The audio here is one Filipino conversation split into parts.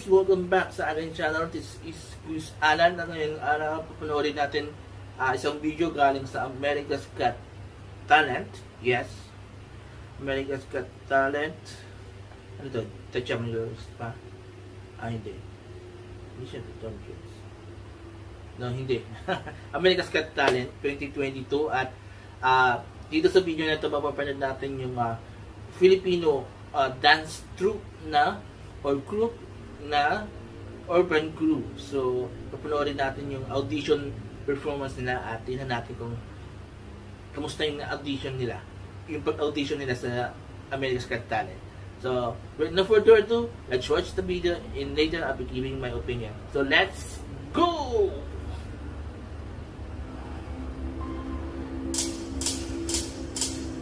guys, welcome back sa aking channel. This is Chris Alan. At ngayong araw, papanoorin natin ah, isang video galing sa America's Got Talent. Yes. America's Got Talent. Ano to? The Champions pa? Ah, hindi. Hindi siya The Champions. No, hindi. America's Got Talent 2022 at ah, dito sa video na ito mapapanood natin yung ah, Filipino ah, dance troupe na or group na urban crew. So, papanoorin natin yung audition performance nila at natin kung kamusta yung audition nila. Yung pag-audition nila sa America's Got Talent. So, with no further ado, let's watch the video and later I'll be giving my opinion. So, let's go!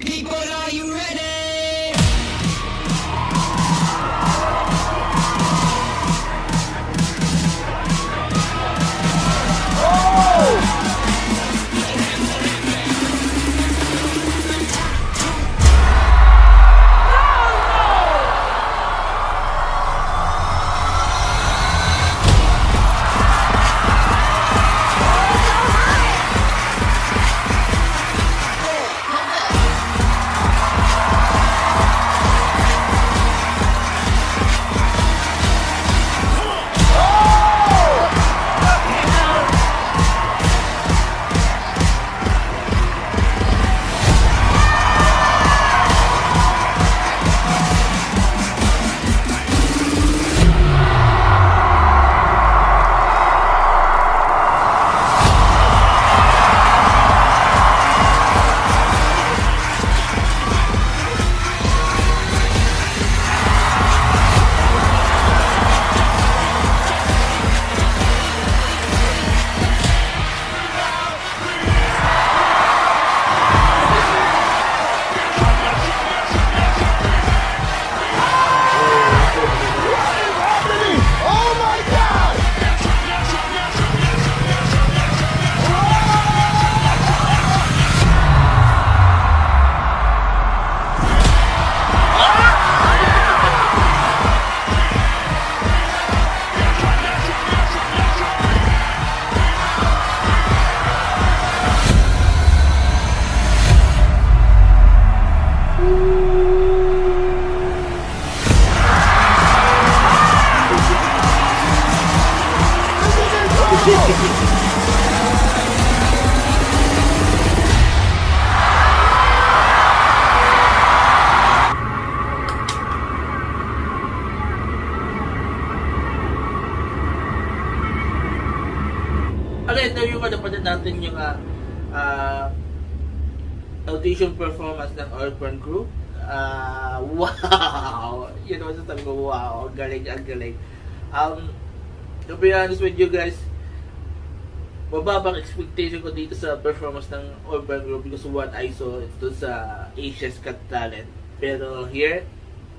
People, are you ready? Audition performance ng Urban Group. Ah, wow! Yun naman sasabi ko, wow! Ang galing, ang galing. Um, to be honest with you guys, mababang expectation ko dito sa performance ng Urban Group because what I saw ito sa Asia's Got Talent. Pero here,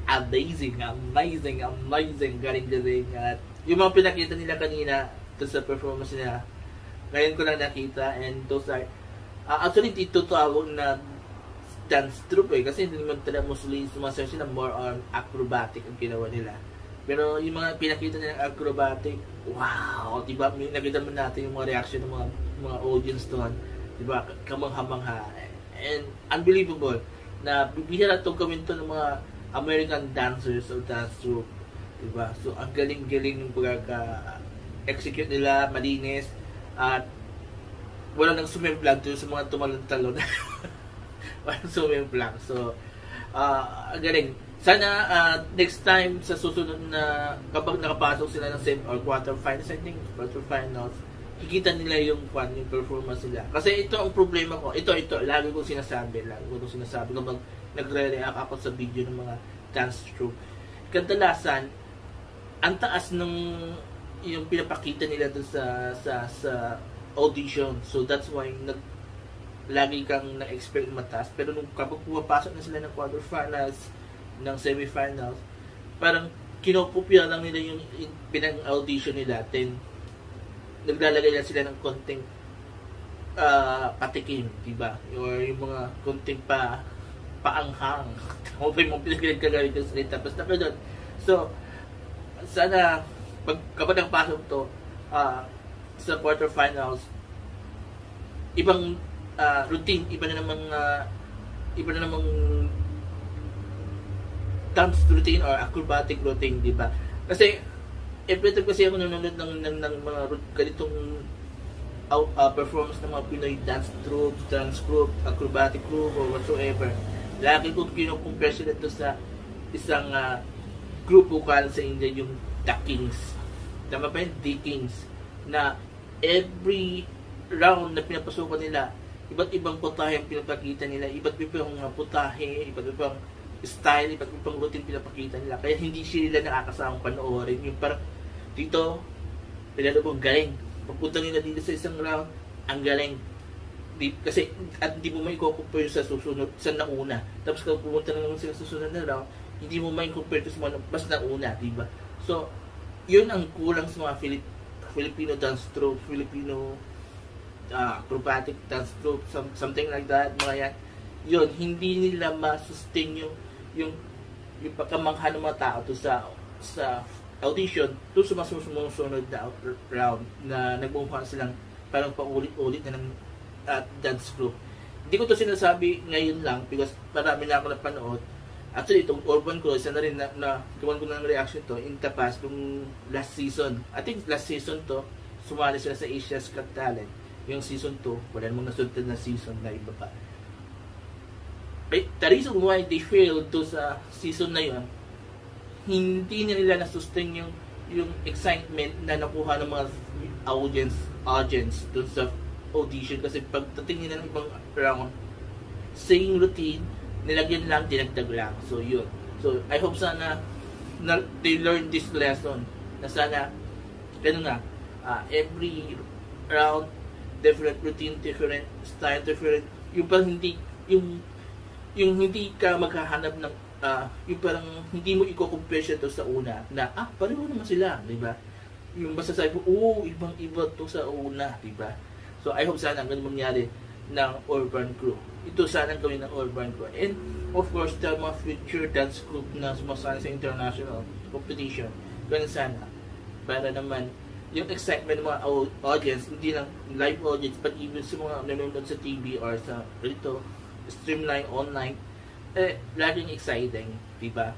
amazing, amazing, amazing, galing-galing. At yung mga pinakita nila kanina ito sa performance nila, ngayon ko lang nakita and those are ah, actually dito tawag na dance troupe eh kasi hindi naman talaga mostly sumasayaw sila more on acrobatic ang ginawa nila. Pero yung mga pinakita nila acrobatic wow! Diba nakita mo natin yung mga reaction ng mga mga audience doon. Diba kamangha-mangha. And unbelievable na bibihira itong gawin to ng mga American dancers o dance troupe. Diba? So ang galing-galing ng pagkaka execute nila malinis at wala nang sumimplang to sa mga tumalon-talon. Walang sumimplang. So, ang galing. Sana ah, next time sa susunod na kapag nakapasok sila ng semi or quarter finals, I think quarter finals, kikita nila yung kwan, yung performance nila. Kasi ito ang problema ko. Ito, ito, lagi kong sinasabi, lagi ko itong sinasabi kapag nagre-react ako sa video ng mga dance troupe. Kadalasan, ang taas ng yung pinapakita nila dun sa sa sa audition. So that's why nag lagi kang na-expect mataas. Pero nung kapag pumapasok na sila ng quarterfinals, ng semifinals, parang kinopopya lang nila yung, yung pinang-audition nila. Then, naglalagay lang sila ng konting ah, patikim, diba? Or yung mga konting pa paanghang. Tama ba yung mga pinagaling kagaling ng salita? Basta pa doon. So, sana pag kapag napasok to ah, sa quarterfinals, ibang ah, routine, iba na namang ah, iba na namang dance routine or acrobatic routine, di ba? Kasi every time kasi ako nanonood ng, ng, ng mga ganitong out, uh, performance ng mga Pinoy dance troops, dance group, acrobatic group, or whatsoever. Lagi kong kinukumpare sila to sa isang uh, group vocal sa India, yung The Kings. Tama ba yun? The Kings. Na every round na pinapasukan nila, iba't ibang putahe ang pinapakita nila, iba't ibang putahe, iba't ibang style, iba't ibang routine pinapakita nila. Kaya hindi sila nakakasamang panoorin. Yung parang dito, pinalabong galing. Pagpunta nila dito sa isang round, ang galing. Di, kasi at hindi mo may compare sa susunod sa nauna. Tapos kung pumunta na naman sila sa susunod na round, hindi mo may compare to sa mga mas nauna, di? So, yun ang kulang sa mga Filip, Filipino dance troupe, Filipino uh, acrobatic dance troupe, some, something like that, mga yan. Yun, hindi nila ma-sustain yung yung yung pagkamangha ng mga tao to sa sa audition to sa mga sumusunod na round na nagmumukha silang parang paulit-ulit na ng at dance group. Hindi ko to sinasabi ngayon lang because marami na ako napanood. Actually, itong Urban Crow, isa na rin na, na gawan ko ng reaction to in the past, nung last season. I think last season to, sumali sila sa Asia's Got Talent. Yung season 2, wala namang nasunod na season na iba pa. Eh, the reason why they failed to sa season na yun, hindi na nila na-sustain yung yung excitement na nakuha ng mga audience audience dun sa audition kasi pagdating nila ng ibang round same routine nilagyan lang dinagdag lang. So yun. So I hope sana na they learn this lesson. Na sana ganun nga ah, every round different routine different style different yung parang hindi yung yung hindi ka maghahanap ng ah, yung parang hindi mo i-compare siya to sa una na ah pareho naman sila di ba? Yung masasabi mo oh ibang iba to sa una di ba? So I hope sana ganun mangyari ng urban crew ito sana gawin ng urban crew and of course the mga future dance group na sumasali sa international competition ganun sana para naman yung excitement ng mga au- audience, hindi lang live audience, but even sa mga nanonood sa TV or sa rito, streamline online, eh, laging exciting, di ba?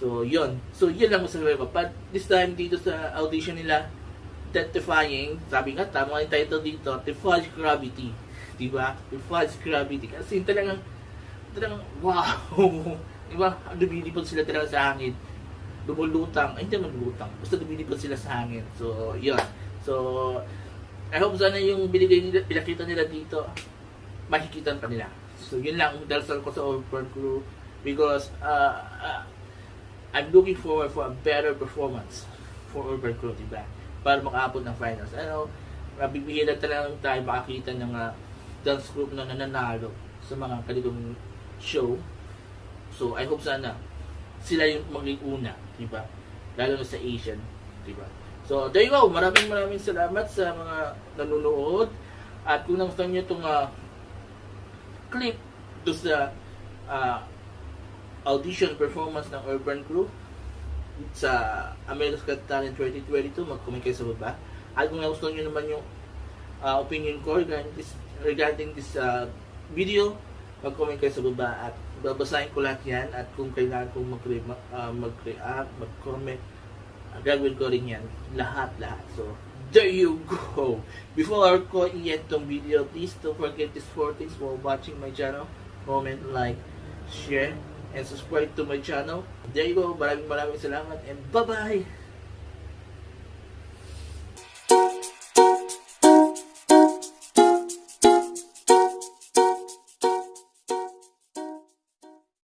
So, yun. So, yun lang masasabi ko. But this time, dito sa audition nila, Death-defying, sabi nga, tama yung title dito, Defies Gravity. Di ba? Defies Gravity. Kasi talagang, talagang, wow! di ba? Lumilipad sila talaga sa hangin. Lumulutang, ay hindi naman lumulutang, basta lumilipad sila sa hangin. So, yun. So, I hope sana yung binigay nila, pinakita nila dito, makikita pa nila. So, yun lang ang dasal ko sa Overburn Crew because uh, uh, I'm looking forward for a better performance for Urban Crew, di ba? Para makaabot ng finals. Ano, mabibigyan na talagang tayo makakita ng uh, dance group na nananalo sa mga kanilong show. So, I hope sana sila yung maging una, di ba? Lalo na sa Asian, di ba? So, there you go. Maraming maraming salamat sa mga nanonood. At kung nagustuhan nyo itong uh, clip do sa ah, audition performance ng Urban Crew sa America's Got Talent 2022, mag-comment kayo sa baba. At kung nagustuhan nyo naman yung ah, opinion ko regarding this, regarding this ah, video, mag-comment kayo sa baba at babasahin ko lahat yan at kung kailangan kong mag-re- ah, mag-react, mag-comment, ah, gagawin ko rin yan. Lahat, lahat. So, there you go. Before ko i-end tong video, please don't forget these four things while watching my channel. Comment, like, share, and subscribe to my channel. There you go. Maraming maraming salamat and bye-bye!